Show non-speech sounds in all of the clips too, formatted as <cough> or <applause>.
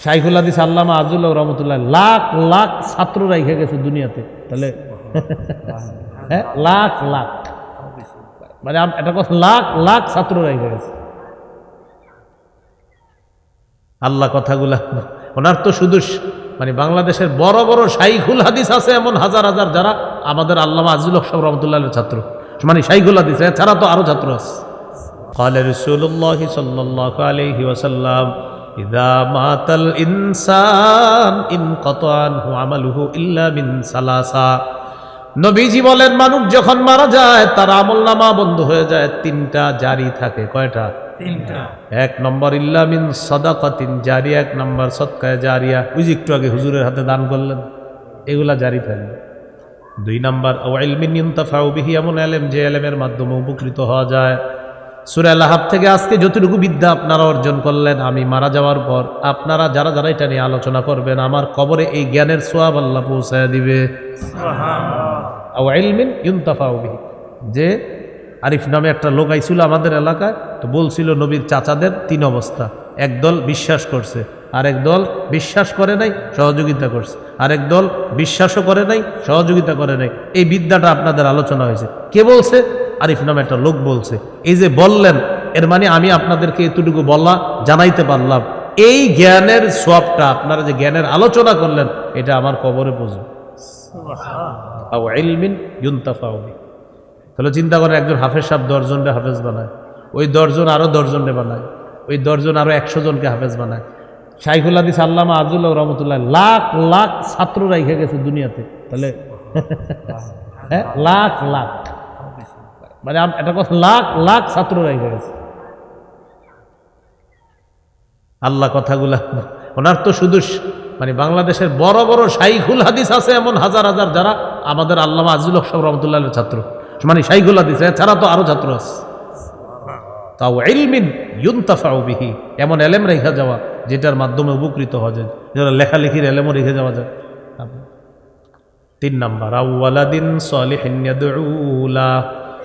শাইখুল হাদিস আল্লামা আজুল্লাহ রহমতুল্লাহ লাখ লাখ ছাত্র রেখে গেছে দুনিয়াতে তাহলে হ্যাঁ লাখ লাখ মানে আম- এটা কথা লাখ লাখ ছাত্র রেখে গেছে আল্লাহ কথাগুলা ওনার তো শুধু স- মানে বাংলাদেশের বড় বড় শাইখুল হাদিস আছে এমন হাজার হাজার যারা আমাদের আল্লামা আজিজুল হক সাহেব রহমতুল্লাহের ছাত্র মানে শাইখুল হাদিস এছাড়া তো আরো ছাত্র আছে قال رسول الله صلى الله عليه وسلم ইদা মাতাল ইন কতান হু আমালুহু সালাসা। নবীজি বলেন মানুষ যখন মারা যায় তার আমল নামা বন্ধ হয়ে যায় তিনটা জারি থাকে। কয়টা? তিনটা। এক নম্বর ইল্লা মিন সদাকাতিন জারি এক নম্বর সৎকায় জারিয়া। বুঝি একটু আগে হুজুরের হাতে দান করলেন এগুলা জারি থাকে। দুই নম্বর ও এলমিন ইন্তাফাউবিহি এমন এলেম যে এলেমের মাধ্যমে উপকৃত হওয়া যায়। সুরা লাহাব থেকে আজকে যতটুকু বিদ্যা আপনারা অর্জন করলেন আমি মারা যাওয়ার পর আপনারা যারা যারা এটা নিয়ে আলোচনা করবেন আমার কবরে এই জ্ঞানের সোয়াব আল্লাহ পৌঁছায় দিবে। যে আরিফ নামে একটা লোক আইছিল আমাদের এলাকায় তো বলছিল নবীর চাচাদের তিন অবস্থা। একদল বিশ্বাস করছে আরেক দল বিশ্বাস করে নাই সহযোগিতা করছে। আরেক দল বিশ্বাসও করে নাই সহযোগিতা করে নাই। এই বিদ্যাটা আপনাদের আলোচনা হয়েছে। কে বলছে? আরিফ নামে একটা লোক বলছে এই যে বললেন এর মানে আমি আপনাদেরকে এতটুকু বললাম জানাইতে পারলাম। এই জ্ঞানের সবটা আপনারা যে জ্ঞানের আলোচনা করলেন এটা আমার কবরে বিহি। তাহলে চিন্তা করেন একজন হাফেজ সাহেব দশজনকে হাফেজ বানায় ওই দশজন আরও দশজনকে বানায় ওই দশজন আরও একশো জনকে হাফেজ বানায়। শাইখুল হাদিস আল্লামা আজুল্লাহ রহমতুল্লাহ লাখ লাখ ছাত্র রেখে গেছে দুনিয়াতে। তাহলে হ্যাঁ লাখ লাখ। মানে এটা কথা লাখ লাখ ছাত্র রেখে গেছে। আল্লাহ কথাগুলা ওনার তো শুধু মানে বাংলাদেশের বড় বড় শাইখুল হাদিস আছে এমন হাজার হাজার যারা আমাদের আল্লামা আজিজুল হক সাহেব রহমতুল্লাহের ছাত্র। মানে শাইখুল হাদিস, এছাড়া তো আরও ছাত্র আছে। তাও ইলমিন ইউনতাফাউ বিহি, এমন এলেম রেখে যাওয়া, যেটার মাধ্যমে উপকৃত হওয়া যায়, যেটা লেখালেখির এলেমও রেখে যাওয়া যায়। তিন নাম্বার আউ্লাদিন সলিহিন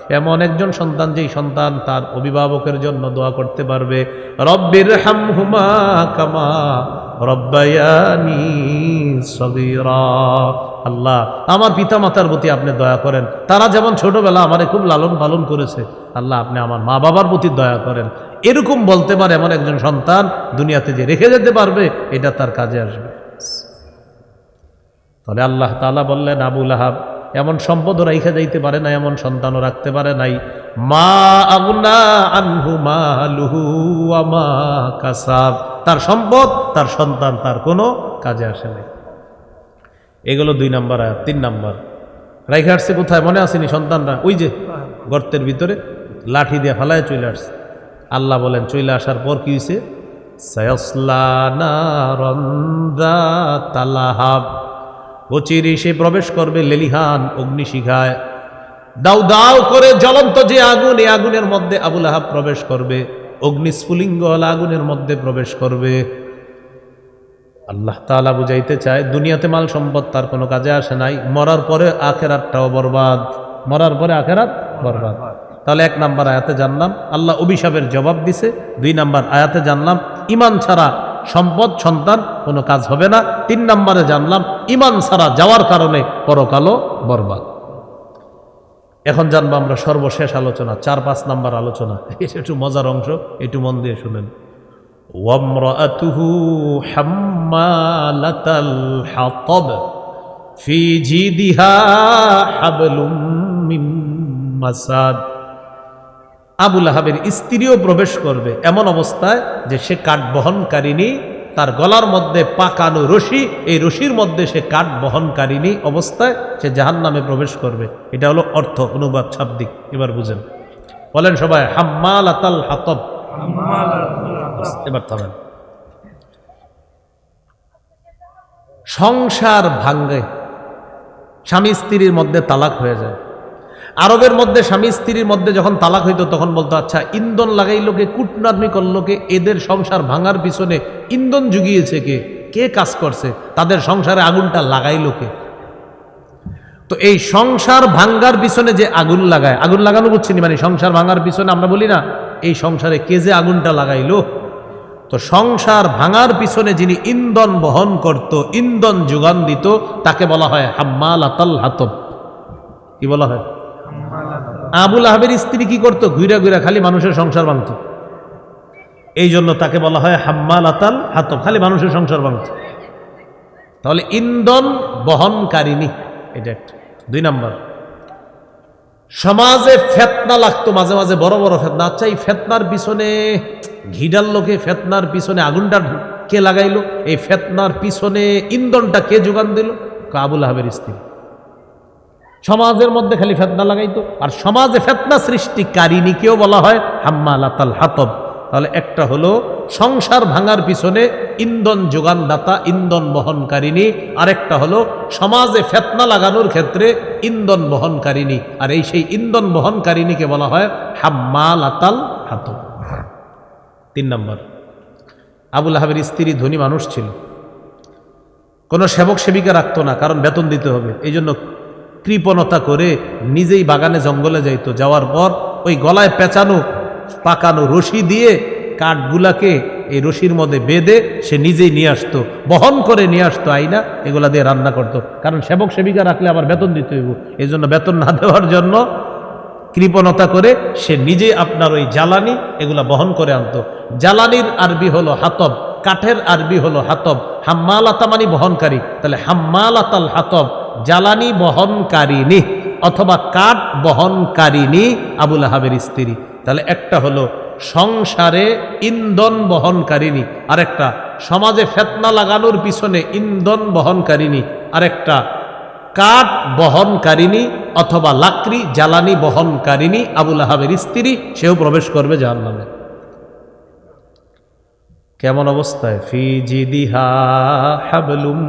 এমন একজন সন্তান যেই সন্তান তার অভিভাবকের জন্য দোয়া করতে পারবে। রব্বির হামহুমা কামা রব্বায়ানি সগীরা। আল্লাহ, আমার পিতা মাতার প্রতি আপনি দয়া করেন। তারা যেমন ছোটবেলা আমারে খুব লালন পালন করেছে, আল্লাহ আপনি আমার মা বাবার প্রতি দয়া করেন। এরকম বলতে পারে এমন একজন সন্তান দুনিয়াতে যে রেখে যেতে পারবে, এটা তার কাজে আসবে। তাহলে আল্লাহ তালা বললেন আবুল আহাব এমন সম্পদও রাইখা যাইতে পারে না, এমন সন্তানও রাখতে পারে নাই। মা আগুনা আনহু মা লুহু আমা কাসাব। তার সম্পদ, তার সন্তান, তার কোনো কাজে আসে নাই। এগুলো দুই নাম্বার আয়াত, তিন নাম্বার। রাইখা আসছে কোথায়? মনে আসেনি সন্তানরা? ওই যে গর্তের ভিতরে লাঠি দিয়ে ফালায় চলে আসছে। আল্লাহ বলেন, চলে আসার পর কি হয়েছে সায়াসলা নারান যাতা লাহাব। অচিরে সে প্রবেশ করবে লেলিহান অগ্নিশিখায়। দাউ দাউ করে জ্বলন্ত যে আগুন, এই আগুনের মধ্যে আবুল আহাব প্রবেশ করবে। অগ্নিস্ফুলিঙ্গ আগুনের মধ্যে প্রবেশ করবে। আল্লাহ তাআলা বুঝাইতে চায়, দুনিয়াতে মাল সম্পদ তার কোনো কাজে আসে নাই, মরার পরে আখেরাতটাও বরবাদ। মরার পরে আখেরাত বরবাদ। তাহলে এক নাম্বার আয়াতে জানলাম, আল্লাহ অভিশাপের জবাব দিছে। দুই নাম্বার আয়াতে জানলাম ইমান ছাড়া সম্পদ সন্তান কোনো কাজ হবে না তিন নাম্বারে জানলাম ইমান ছাড়া যাওয়ার কারণে পরকালও বরবাদ এখন জানবো আমরা সর্বশেষ আলোচনা চার পাঁচ নাম্বার আলোচনা <laughs> এটা একটু মজার অংশ একটু মন দিয়ে শুনেন وامرأته حمالة الحطب في جيدها حبل من مساد আবুল আহাবের স্ত্রীও প্রবেশ করবে এমন অবস্থায় যে সে কাঠ বহনকারিনী তার গলার মধ্যে পাকানো রশি, এই রশির মধ্যে সে কাঠ বহনকারিনী অবস্থায় সে জাহান নামে প্রবেশ করবে। এটা হলো অর্থ, অনুবাদ শাব্দিক এবার বুঝেন। বলেন সবাই হাম্মাল আতাল হাতব। এবার থামেন। সংসার ভাঙ্গে। স্বামী স্ত্রীর মধ্যে তালাক হয়ে যায়। আরবের মধ্যে স্বামী স্ত্রীর মধ্যে যখন তালাক হইতো, তখন বলতো আচ্ছা ইন্ধন লাগাইলো কে কূটনার্মি করল কে এদের সংসার ভাঙার পিছনে ইন্ধন জুগিয়েছে কে? কে কাজ করছে? তাদের সংসারে আগুনটা লাগাইলো কে তো এই সংসার ভাঙ্গার পিছনে যে আগুন লাগায়, আগুন লাগানো বুঝছিনি মানে সংসার ভাঙার পিছনে আমরা বলি না, এই সংসারে কে যে আগুনটা লাগাইলো? তো সংসার ভাঙার পিছনে যিনি ইন্ধন বহন করত, ইন্ধন যোগান দিত তাকে বলা হয় হাম্মাল আতাল হাতব। কি বলা হয়? আবুল আহাবের স্ত্রী কি করতো? ঘুরা ঘুরা খালি মানুষের সংসার ভাঙত এই জন্য তাকে বলা হয় হাম্মাল আতাল হাতব খালি মানুষের সংসার ভাঙত তাহলে ইন্ধন বহনকারিনী এটা একটা। দুই নাম্বার, সমাজে ফেতনা লাগতো মাঝে মাঝে, বড় বড় ফেতনা। আচ্ছা এই ফেতনার পিছনে, ঘিডার লোকে ফেতনার পিছনে আগুনটা কে লাগাইলো? এই ফেতনার পিছনে ইন্ধনটা কে যোগান দিল? কাবুল আহবের স্ত্রী। সমাজের মধ্যে খালি ফেতনা লাগাইতো। আর সমাজে ফেতনা সৃষ্টিকারিনীকেও বলা হয় হাম্মা লাতাল হাতব। তাহলে একটা হলো সংসার ভাঙার পিছনে ইন্ধন যোগানদাতা, ইন্ধন বহনকারিনী আরেকটা হলো সমাজে ফেতনা লাগানোর ক্ষেত্রে ইন্ধন বহনকারিনী আর এই সেই ইন্ধন বহনকারিনীকে বলা হয় হাম্মা লাতাল হাতব। তিন নম্বর, আবুল আহাবের স্ত্রী ধনী মানুষ ছিল। কোনো সেবক সেবিকা রাখতো না, কারণ বেতন দিতে হবে। এই জন্য কৃপণতা করে নিজেই বাগানে জঙ্গলে যাইতো। যাওয়ার পর ওই গলায় পেঁচানো, পাকানো রশি দিয়ে কাঠগুলাকে এই রশির মধ্যে বেঁধে সে নিজেই নিয়ে আসতো। বহন করে নিয়ে আসতো আইনা, এগুলা দিয়ে রান্না করতো। কারণ সেবক সেবিকা রাখলে আবার বেতন দিতে হইব। এই জন্য বেতন না দেওয়ার জন্য কৃপণতা করে সে নিজে আপনার ওই জ্বালানি, এগুলা বহন করে আনতো। জ্বালানির আরবি হলো হাতব, কাঠের আরবি হলো হাতব। হাম্মালাতা মানে বহনকারী। তাহলে হাম্মালাতাল হাতব জ্বালানি বহনকারিনী অথবা কাঠ বহনকারিনী আবুল আহাবের স্ত্রী। তাহলে একটা হলো সংসারে ইন্ধন বহনকারিনী আরেকটা সমাজে ফেতনা লাগানোর পিছনে ইন্ধন বহনকারিনী আরেকটা কাঠ বহনকারিনী অথবা লাকড়ি জ্বালানি বহনকারিনী আবুল আহাবের স্ত্রী, সেও প্রবেশ করবে যার নামে কেমন অবস্থায়? ফি জিদিহা হাবলুম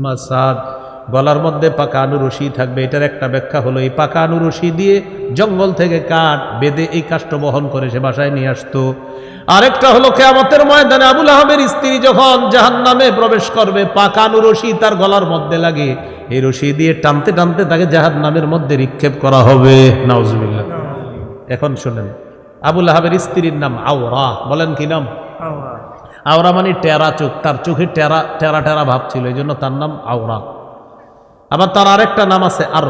মাসাদ। গলার মধ্যে পাকা আনুরশি থাকবে। এটার একটা ব্যাখ্যা হলো এই পাকা আনুরশি দিয়ে জঙ্গল থেকে কাঠ বেঁধে এই কাষ্ঠ বহন করে সে বাসায় নিয়ে আসতো। আরেকটা হলো কেয়ামতের ময়দানে আবুল আহমের স্ত্রী যখন জাহান নামে প্রবেশ করবে পাকা আনুরশি তার গলার মধ্যে লাগে। এই রশি দিয়ে টানতে টানতে তাকে জাহান নামের মধ্যে নিক্ষেপ করা হবে। নাউজুবিল্লাহ। এখন শোনেন আবুল আহাবের স্ত্রীর নাম আওরা। বলেন কি নাম? আওরা মানে টেরা চোখ। তার চোখে টেরা টেরা টেরা ভাব ছিল এই জন্য তার নাম আওরা। আবার তার আরেকটা নাম আছে আর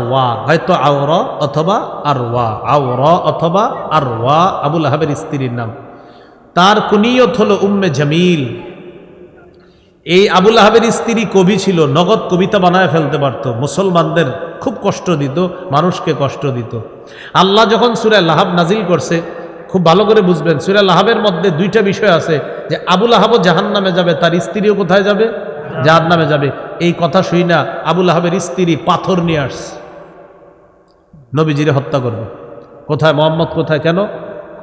হয়তো আওর অথবা আর ওয়া আওর অথবা আর ওয়া আবুল আহাবের স্ত্রীর নাম। তার কুনিয়ত হলো উম্মে জামিল। এই আবুল আহাবের স্ত্রী কবি ছিল, নগদ কবিতা বানায় ফেলতে পারত। মুসলমানদের খুব কষ্ট দিত, মানুষকে কষ্ট দিত। আল্লাহ যখন সুরায় লাহাব নাজিল করছে, খুব ভালো করে বুঝবেন সুরায় লাহাবের মধ্যে দুইটা বিষয় আছে, যে আবুল আহাবও জাহান নামে যাবে, তার স্ত্রীও কোথায় যাবে? জাহান নামে যাবে। এই কথা শুই না আবুল আহাবের স্ত্রী পাথর নিয়ে আসছে। নবীজিরে হত্যা করবে। কোথায় মোহাম্মদ কোথায় কেন?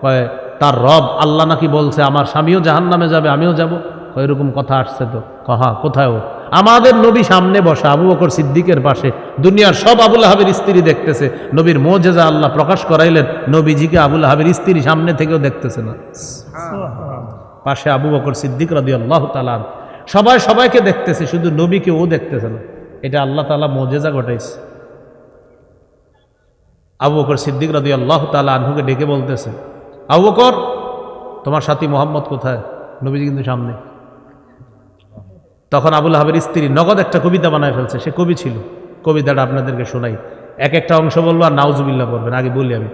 কয় তার রব আল্লাহ নাকি বলছে আমার স্বামীও জাহান নামে যাবে আমিও যাব। এরকম কথা আসছে তো। কহা কোথায় ও? আমাদের নবী সামনে বসা আবু বকর সিদ্দিকের পাশে দুনিয়ার সব আবুল আহাবের স্ত্রী দেখতেছে। নবীর মোজেজা আল্লাহ প্রকাশ করাইলেন নবীজিকে আবুল আহাবের স্ত্রী সামনে থেকেও দেখতেছে না। পাশে আবু বকর সিদ্দিক রাদি আল্লাহ তালান সবাই সবাইকে দেখতেছে, শুধু নবীকে ও দেখতেছে না। এটা আল্লাহ তালা মজেজা ঘটাইছে। আবু বকর সিদ্দিক রাদি আল্লাহ তালা আনহুকে ডেকে বলতেছে, আবু বকর, তোমার সাথী মোহাম্মদ কোথায়? নবীজি কিন্তু সামনে। তখন আবুল হাবের স্ত্রী নগদ একটা কবিতা বানায় ফেলছে, সে কবি ছিল। কবিতাটা আপনাদেরকে শোনাই। এক একটা অংশ বলব আর নাউজুবিল্লাহ বলবেন আগে বলি আমি,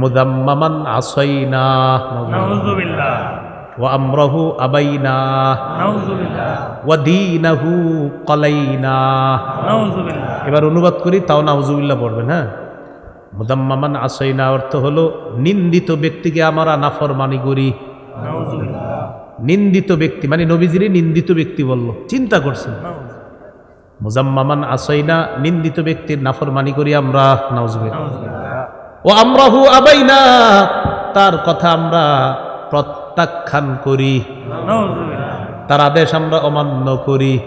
মুদাম্মামান আসাইনা। নাউজুবিল্লাহ। ওয়া আমরাহু আবাইনা। নাউজুবিল্লাহ। ওয়া দীনাহু কলাইনা। নাউজুবিল্লাহ। এবার অনুবাদ করি তাও নাউজুবিল্লাহ পড়বেন হ্যাঁ? মুদাম্মামান আসাইনা অর্থ হলো নিন্দিত ব্যক্তিকে আমরা নাফরমানি করি। নিন্দিত ব্যক্তি মানে নবীজিরই নিন্দিত ব্যক্তি বলল চিন্তা করছেন। মুজাম্মামান আসাইনা নিন্দিত ব্যক্তির নাফরমানি করি আমরা নাউজুবিল্লাহ। ও আমরাহু আবাইনা তার কথা আমরা প্রত্যাখ্যান করি। তার আদেশ আমরা অমান্য করি।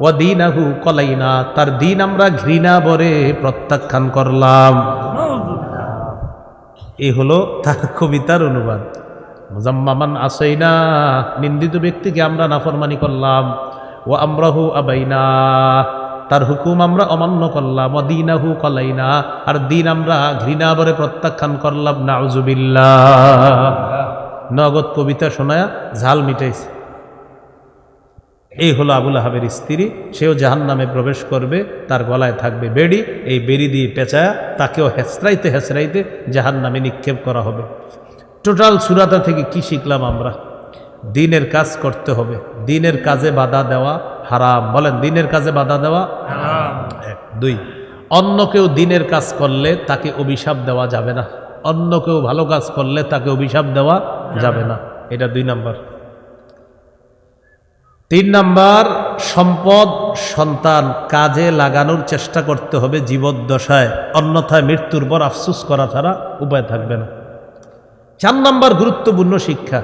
ও দিনাহু কলাইনা তার দিন আমরা ঘৃণা বরে প্রত্যাখ্যান করলাম। এই হলো তার কবিতার অনুবাদ। মুজাম্মামান আসাইনা নিন্দিত ব্যক্তিকে আমরা নাফরমানি করলাম। ও আমরাহু আবাইনা তার হুকুম আমরা অমান্য করলাম। ও দিনাহু কলাইনা আর দিন আমরা ঘৃণা বরে প্রত্যাখ্যান করলাম। নাউজুবিল্লাহ। নগদ কবিতা শোনায়া ঝাল মিটাইছে। এই হলো আবুল আহাবের স্ত্রী সেও জাহান নামে প্রবেশ করবে তার গলায় থাকবে বেড়ি এই বেড়ি দিয়ে পেঁচায়া তাকেও হেসরাইতে হেসরাইতে জাহান নামে নিক্ষেপ করা হবে। টোটাল সুরাতা থেকে কি শিখলাম আমরা? দিনের কাজ করতে হবে। দিনের কাজে বাধা দেওয়া হারাম। বলেন দিনের কাজে বাধা দেওয়া হারাম। এক দুই অন্য কেউ দিনের কাজ করলে তাকে অভিশাপ দেওয়া যাবে না। অন্য কেউ ভালো কাজ করলে তাকে অভিশাপ দেওয়া যাবে না। এটা দুই নাম্বার। তিন নাম্বার, সম্পদ সন্তান কাজে লাগানোর চেষ্টা করতে হবে জীবদ্দশায়। অন্যথায় মৃত্যুর পর আফসুস করা ছাড়া উপায় থাকবে না। চার নাম্বার গুরুত্বপূর্ণ শিক্ষা।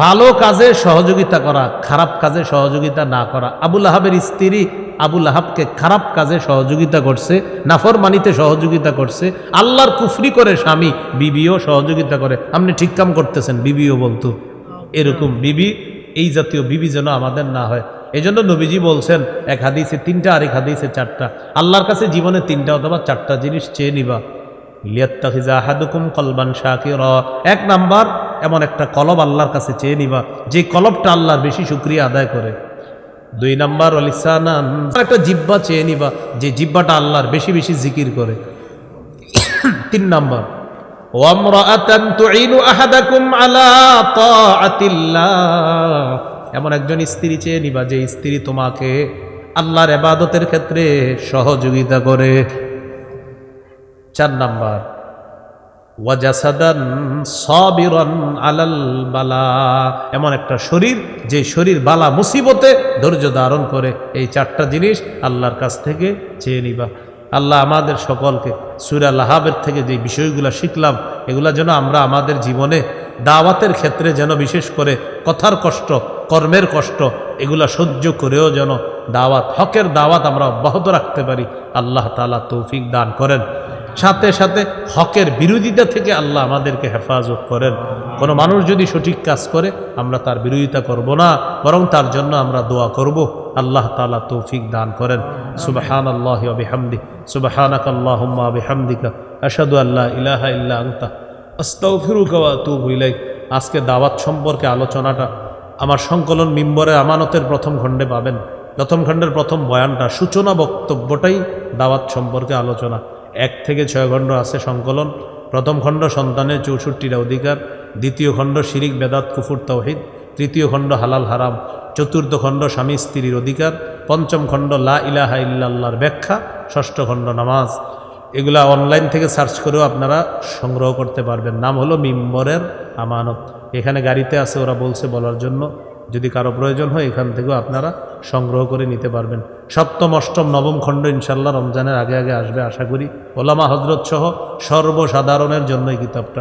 ভালো কাজে সহযোগিতা করা, খারাপ কাজে সহযোগিতা না করা। আবুল আহাবের স্ত্রী আবুল আহাবকে খারাপ কাজে সহযোগিতা করছে নাফর মানিতে সহযোগিতা করছে, আল্লাহর কুফরি করে স্বামী বিবিও সহযোগিতা করে। আপনি ঠিক কাম করতেছেন, বিবিও বলতো। এরকম বিবি, এই জাতীয় বিবি যেন আমাদের না হয়। এই জন্য নবীজি বলছেন, এক হাদিসে তিনটা, আরেক হাদিসে চারটা। আল্লাহর কাছে জীবনে তিনটা অথবা চারটা জিনিস চেয়ে নিবা। লিয়াত্তাখিজা আহাদুকুম কলবান শাকির। এক নাম্বার এমন একটা কলব আল্লাহর কাছে চেয়ে নিবা, যে কলবটা আল্লাহর বেশি শুক্রিয়া আদায় করে। দুই নাম্বার একটা জিব্বা চেয়ে নিবা, যে জিব্বাটা আল্লাহর বেশি বেশি জিকির করে। তিন নাম্বার এমন একজন স্ত্রী চেয়ে নিবা, যে স্ত্রী তোমাকে আল্লাহর এবাদতের ক্ষেত্রে সহযোগিতা করে। চার নাম্বার ওয়াজাসাদান সাবিরান আলাল বালা। এমন একটা শরীর, যে শরীর বালা মুসিবতে ধৈর্য ধারণ করে। এই চারটা জিনিস আল্লাহর কাছ থেকে চেয়ে নিবা। আল্লাহ আমাদের সকলকে সুরা লাহাবের থেকে যে বিষয়গুলো শিখলাম, এগুলা যেন আমরা আমাদের জীবনে দাওয়াতের ক্ষেত্রে যেন বিশেষ করে কথার কষ্ট, কর্মের কষ্ট, এগুলা সহ্য করেও যেন দাওয়াত, হকের দাওয়াত আমরা অব্যাহত রাখতে পারি। আল্লাহ তালা তৌফিক দান করেন। সাথে সাথে হকের বিরোধিতা থেকে আল্লাহ আমাদেরকে হেফাজত করেন। কোনো মানুষ যদি সঠিক কাজ করে, আমরা তার বিরোধিতা করব না, বরং তার জন্য আমরা দোয়া করব। আল্লাহ তালা তৌফিক দান করেন। সুবাহান আল্লাহ বিহামদি সুবাহানাক আল্লাহুম্মা বিহামদিকা। আশহাদু আল্লাহ ইলাহা ইল্লা আনতা। আস্তাগফিরুকা ওয়া আতুবু ইলাইক। আজকে দাওয়াত সম্পর্কে আলোচনাটা আমার সংকলন মিম্বরে আমানতের প্রথম খণ্ডে পাবেন। প্রথম খণ্ডের প্রথম বয়ানটা, সূচনা বক্তব্যটাই দাওয়াত সম্পর্কে আলোচনা। এক থেকে ছয় খণ্ড আছে সংকলন। প্রথম খণ্ড সন্তানের চৌষট্টিটা অধিকার, দ্বিতীয় খণ্ড শিরিক, বেদাত, কুফুর তৌহিদ তৃতীয় খণ্ড হালাল, হারাম, চতুর্থ খণ্ড স্বামী, স্ত্রীর অধিকার, পঞ্চম খণ্ড লা ইলাহা ইল্লাল্লাহর ব্যাখ্যা, ষষ্ঠ খণ্ড নামাজ। এগুলা অনলাইন থেকে সার্চ করেও আপনারা সংগ্রহ করতে পারবেন। নাম হলো মিম্বরের আমানত। এখানে গাড়িতে আছে, ওরা বলছে বলার জন্য। যদি কারও প্রয়োজন হয়, এখান থেকেও আপনারা সংগ্রহ করে নিতে পারবেন। সপ্তম, অষ্টম, নবম খণ্ড ইনশাল্লাহ রমজানের আগে আগে আসবে, আশা করি। ওলামা হজরত সহ সর্বসাধারণের জন্য এই কিতাবটা।